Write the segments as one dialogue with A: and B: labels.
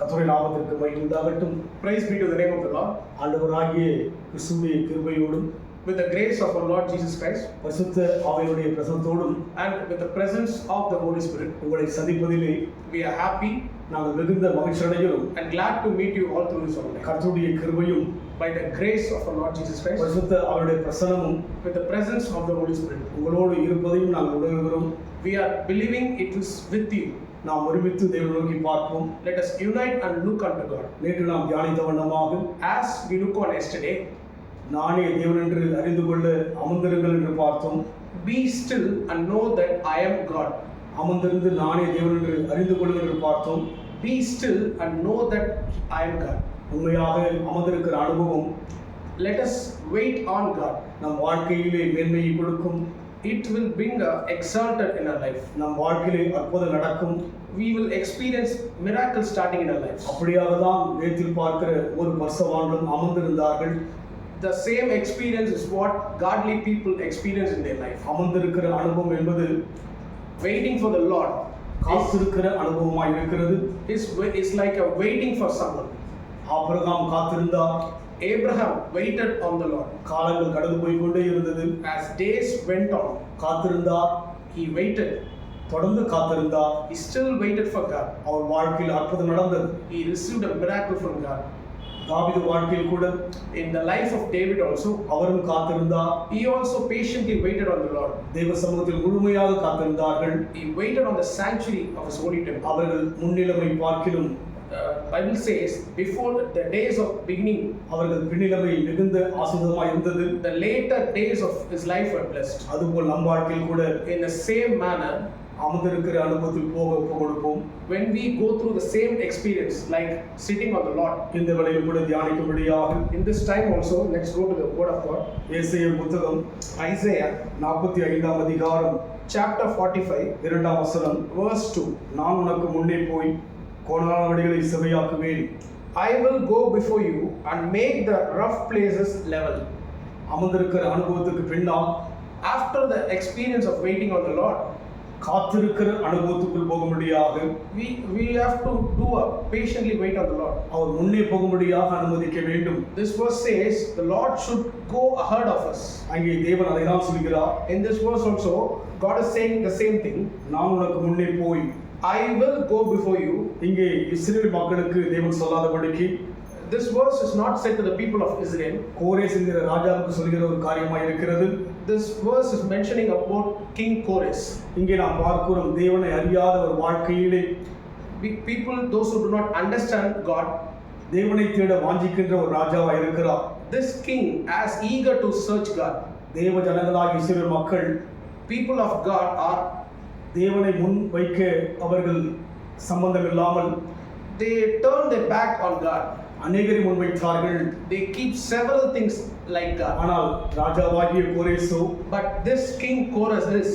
A: கர்த்தருடைய நாமத்திற்கு மகிமை உண்டாகட்டும்
B: Praise be to the name of the Lord.
A: ஆண்டவராகிய கிறிஸ்துடைய கிருபையோடும்
B: With the grace of our Lord Jesus Christ
A: பரிசுத்த ஆவியுடைய பிரசனத்தோடும்
B: and with the presence of the Holy Spirit,
A: உங்களை சந்திப்பதிலே
B: we are happy
A: நாங்கள் மிகுந்த மகிழ்ச்சி அடைகிறோம்
B: and glad to meet you all through this online.
A: கர்த்தருடைய கிருபையும்
B: By the grace of our Lord Jesus Christ,
A: பரிசுத்த அவருடைய பிரசனமும்
B: with the presence of the Holy Spirit,
A: உங்களோடு இருப்பதையும் நாங்கள் உணர்கிறோம்
B: we are believing it is with you.
A: நாம் ஒருமித்து தேவனை நோக்கி பார்ப்போம்
B: Let us unite and look unto God.
A: நேற்று நாம் தியானித்த வண்ணமாக
B: As we look on yesterday,
A: நானே தேவன் என்று அறிந்து கொள்ள அமர்ந்திருங்கள் என்று பார்த்தோம்
B: be still and know that I am God.
A: அமர்ந்திருந்து நானே தேவன் என்று அறிந்து கொள்ளுங்கள் என்று பார்த்தோம்
B: Be still and know that I am God.
A: உண்மையாக அமர்ந்திருக்கிற அனுபவம்
B: Let us wait on God.
A: நம் வாழ்க்கையிலே மேன்மையை கொடுக்கும்
B: It will bring a exalted in our life.
A: நம் வாழ்க்கையிலே அற்புதம் நடக்கும்
B: We will experience miracles starting in our lives.
A: அப்படியாக தான் வேத்தில் பார்க்கிற ஒரு பர்சவான்களும் அமர்ந்திருந்தார்கள்
B: The same experience is what godly people experience in their life.
A: அமர்ந்திருக்கிற அனுபவம் என்பது
B: Waiting for the Lord
A: காத்திருக்கிற அனுபவமாய் இருக்கிறது
B: is, is like a waiting for someone.
A: Abraham காத்திருந்தார்
B: Abraham waited on the Lord.
A: காலங்கள் கடந்து போய் கொண்டே இருந்தது
B: As days went on,
A: காத்திருந்தார்
B: he waited.
A: தொடர்ந்து காத்திருந்தார்
B: He still waited for God.
A: அவர் வாழ்க்கையில் அற்புதம் நடந்தது
B: He received a miracle from God.
A: தாவீது வாழ்க்கையில் கூட
B: In the life of David also,
A: அவரும் காத்திருந்தார்
B: he also patiently waited on the Lord.
A: தெய்வ சமூகத்தில் முழுமையாக காத்திருந்தார்கள்
B: He waited on the sanctuary of his holy temple.
A: அவர்கள் முன்னிலைமை பார்க்கிலும்
B: Uh, Bible says before the days of beginning,
A: அவர்கள் பின்னிலைமை மிகுந்த ஆசிரியமாக இருந்தது
B: the later days of his life were blessed.
A: அதுபோல் நம் வாழ்க்கையில் கூட
B: In the same manner,
A: அமர்ந்திருக்கிற அனுபவத்தில் போக ஒப்பு கொடுப்போம்
B: when we go through the same experience, like sitting on the Lord,
A: இந்த வேளையில் கூட தியானிக்கும்படியாக
B: in this time also, let's go to the Word of God.
A: ஏசைய புத்தகம்
B: Isaiah
A: நாற்பத்தி ஐந்தாம் அதிகாரம்
B: chapter 45,
A: இரண்டாம் வசனம்
B: verse 2.
A: நான் உனக்கு முன்னே போய் கோணான வழிகளை செவையாக்குவேன்
B: I will go before you and make the rough places level.
A: அமர்ந்திருக்கிற அனுபவத்துக்கு பின்னால்
B: After the experience of waiting on the Lord,
A: காத்திருக்கிற அனுபவத்துக்குள் போகும்படியாக
B: we, we have to do a patiently wait on the Lord.
A: அவர் முன்னே போகும்படியாக அனுமதிக்க வேண்டும்
B: This verse says the Lord should go ahead of us.
A: அங்கே தேவன் அதை தான் சொல்கிறார்
B: In this verse also, God is saying the same thing.
A: நான் உனக்கு முன்னே போய்
B: I will go before you.
A: இங்கே இஸ்ரேல் மக்களுக்கு தேவன் சொல்லாதபடிக்கு
B: This verse is not said to the people of Israel.
A: கோரேஸ் என்கிற ராஜாவுக்கு சொல்கிற ஒரு காரியமாக இருக்கிறது
B: This verse is mentioning about King Kores.
A: இங்கே நாம் பார்க்கிறோம் தேவனை அறியாத ஒரு வாழ்க்கையிலே
B: People, those who do not understand God,
A: தேவனை தேட வாஞ்சிக்கின்ற ஒரு ராஜாவா இருக்கிறார்
B: this king as eager to search God.
A: தேவ ஜனங்களாக இஸ்ரேல் மக்கள்
B: People of God are
A: தேவனை முன் வைக்க அவர்கள் சம்பந்தம் இல்லாமல்
B: they turn their back on God.
A: அநேகரை முன்வைத்தார்கள்
B: They keep several things like God.
A: ஆனால் ராஜாவாகிய கோரேசோ
B: But this king Kores is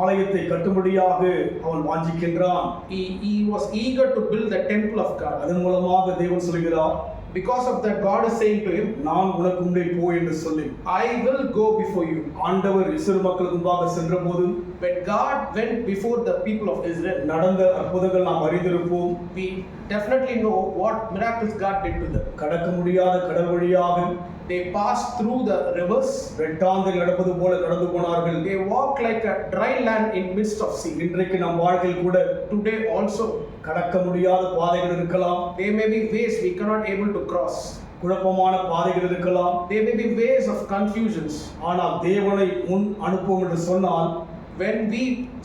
A: ஆலயத்தை கட்டும்படியாக அவன் வாஞ்சிக்கின்றான்
B: he, he was eager to build the temple of God.
A: அதன் மூலமாக தேவன் சொல்கிறார்
B: Because of that, God is saying to him,
A: நான் உனக்கு முன்னே போ என்று சொல்லி
B: I will go before you.
A: ஆண்டவர் இஸ்ரேல் மக்களுக்கு முன்பாக சென்ற போது
B: When God went before the people of Israel,
A: நடந்த அற்புதங்கள் நாம் அறிந்திருப்போம்
B: we definitely know what miracles God did to them.
A: கடக்க முடியாத கடல் வழியாக
B: They passed through the rivers.
A: வெட்டாந்தில் நடப்பது போல கடந்து போனார்கள்
B: They walked like a dry land in midst of sea.
A: இன்றைக்கு நம் வாழ்க்கையில் கூட
B: Today also,
A: கடக்க முடியாத பாதைகள் இருக்கலாம்
B: there may be ways we cannot able to cross.
A: குழப்பமான பாதைகள் இருக்கலாம்
B: There may be ways of confusions.
A: ஆனால் தேவனை முன் அனுப்புவோம் என்று சொன்னால்
B: When we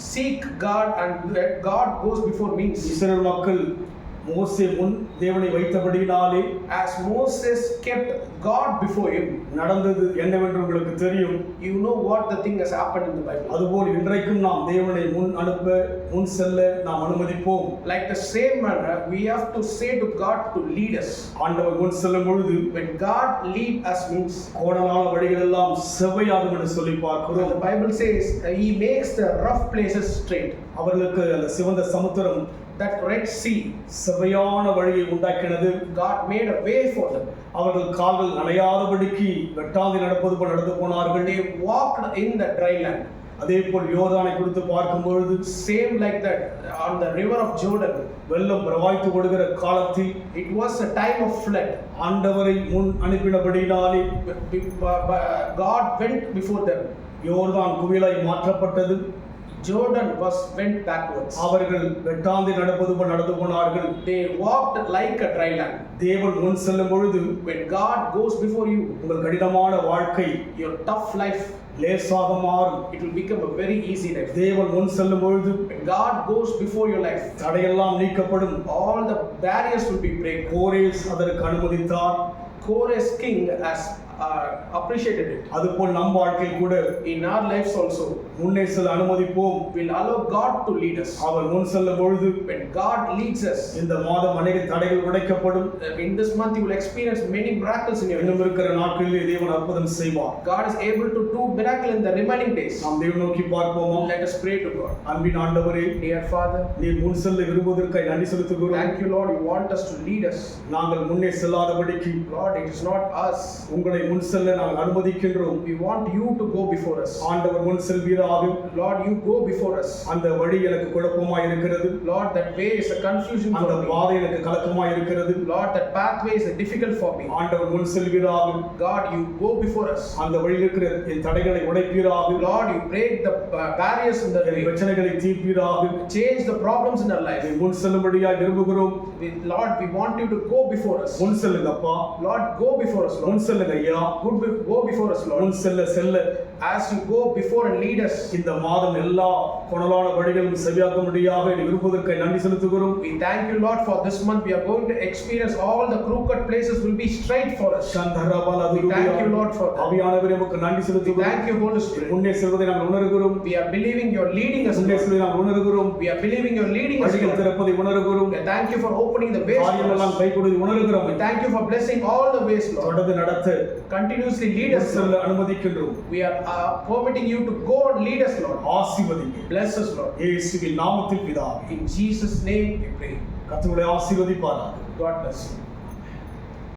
B: seek God and that God goes before means,
A: Israel மக்கள் மோசே முன் தேவனை வைத்தபடியினாலே
B: as Moses kept God before him,
A: நடந்தது என்னவென்று உங்களுக்கு தெரியும்
B: you know what the thing has happened in the Bible.
A: அதுபோல் இன்றைக்கும் நாம் தேவனை முன் அனுப்ப முன் செல்ல நாம் அனுமதிப்போம்
B: Like the same manner, we have to say to God to lead us.
A: ஆண்டவர் முன் செல்லும் பொழுது
B: When God lead us means,
A: கோணலான வழிகள் எல்லாம் செவ்வையாகும் என்று சொல்லி பார்க்கிறோம்
B: the Bible says uh, He makes the rough places straight.
A: அவர்களுக்கு அந்த சிவந்த சமுத்திரம்
B: That Red Sea,
A: செவ்வையான வழியை உண்டாக்கினது
B: God made a way for them.
A: அவர்கள் கால்கள் நனையாதபடிக்கு வெட்டாந்தி நடப்பது போல் நடந்து போனார்கள்
B: They walked in the dry land.
A: அதே போல் யோர்தானை குறித்து பார்க்கும் பொழுது
B: Same like that on the river of Jordan.
A: வெள்ளம் பிரவாய்த்து கொடுக்கிற காலத்தில்
B: It was a time of flood.
A: ஆண்டவரை முன் அனுப்பினபடினாலே
B: God went before them.
A: யோர்தான் குவியலாய் மாற்றப்பட்டது
B: Jordan was went backwards.
A: அவர்கள் வெட்டாந்தி நடப்பது போல் நடந்து போனார்கள்
B: They walked like a dry land.
A: தேவன் முன் செல்லும் பொழுது
B: When God goes before you,
A: உங்கள் கடினமான வாழ்க்கை
B: your tough life
A: லேசாக மாறும்
B: it will become a very easy life.
A: தேவன் முன் செல்லும் பொழுது
B: When God goes before your life,
A: தடையெல்லாம் நீக்கப்படும்
B: all the barriers will be break.
A: கோரேஸ் அதற்கு அனுமதித்தார்
B: king has uh, appreciated it.
A: அதுபோல் நம் வாழ்க்கையில் கூட
B: In our lives also,
A: முன்னே செல்ல அனுமதிப்போம்
B: we'll allow God to lead us.
A: அவர் முன் செல்லும் பொழுது
B: When God leads us,
A: இந்த மாதம் அநேக தடைகள் உடைக்கப்படும்
B: uh, in this month you will experience many miracles in your life.
A: இன்னும் இருக்கிற நாட்களிலே தேவன் அற்புதம் செய்வார்
B: God is able to do miracle in the remaining days.
A: நாம் தேவன் நோக்கி பார்ப்போமா
B: Let us pray to God.
A: அன்பின் ஆண்டவரே
B: Dear Father,
A: நீர் முன் செல்ல விரும்புவதற்காக நன்றி செலுத்துகிறோம்
B: thank you, Lord. You want us to lead us.
A: நாங்கள் முன்னே செல்லாதபடிக்கு
B: Lord, it is not us.
A: உங்களை முன் செல்ல நாங்கள் அனுமதிக்கின்றோம்
B: We want you to go before us.
A: ஆண்டவர் முன் செல்வீராக
B: Lord, you go before us.
A: அந்த வழி எனக்கு குழப்பமாய் இருக்கிறது
B: Lord, that way is a confusion
A: அந்த
B: for me.
A: பாதை எனக்கு கலக்கமாய் இருக்கிறது
B: Lord, that pathway is difficult for me.
A: ஆண்டவர் முன் செல்வீராக
B: God, you go before us.
A: அந்த வழியில் இருக்கிற என் தடைகளை உடைப்பீராக
B: Lord, you break the uh, barriers in the
A: N
B: way.
A: பிரச்சனைகளை தீர்ப்பீராக
B: Change the problems in our life.
A: நீ முன் செல்லும்படியாய் விரும்புகிறோம்
B: We- Lord, we want you to go before us.
A: முன் செல்லுங்கப்பா
B: Lord, go before us, Lord.
A: முன் செல்லுங்க ஐயா
B: Good be- Go before us, Lord.
A: முன் செல்ல செல்ல
B: As you go before and lead us,
A: இந்த மாதம் எல்லா கொணலான வழிகளும் செவியாக்க முடியாக நீ விரும்புவதற்கு நன்றி செலுத்துகிறோம்
B: we thank you, Lord, for this month. We are going to experience all the crooked places will be straight for us.
A: சந்தரபால்.
B: We thank you, Lord, for that.
A: ஆவியானவரே உமக்கு நன்றி
B: We
A: செலுத்துகிறோம்
B: thank you, Holy Spirit.
A: முன்னே செல்வதை நாங்கள் உணர்கிறோம்
B: We are believing you're leading us,
A: முன்னே
B: Lord.
A: செல்வதை நாங்கள் உணர்கிறோம்
B: We are believing you're leading us,
A: வழிகள்
B: Lord.
A: திறப்பதை உணர்கிறோம்
B: We thank you for opening the ways for
A: காரியமெல்லாம்
B: us.
A: கை கொடுத்து உணர்கிறோம்
B: We thank you for blessing all the ways, Lord.
A: தொடர்ந்து நடத்த
B: Continuously lead
A: முன்
B: us, Lord.
A: செல்ல அனுமதிக்கின்றோம்
B: We are uh, permitting you to go and lead us, Lord.
A: ஆசீர்வதிங்க
B: Bless us, Lord.
A: இயேசுவின் நாமத்தில் பிதாவே
B: In Jesus' name we pray.
A: கர்த்தருடைய ஆசீர்வதிப்பாராக
B: God bless you.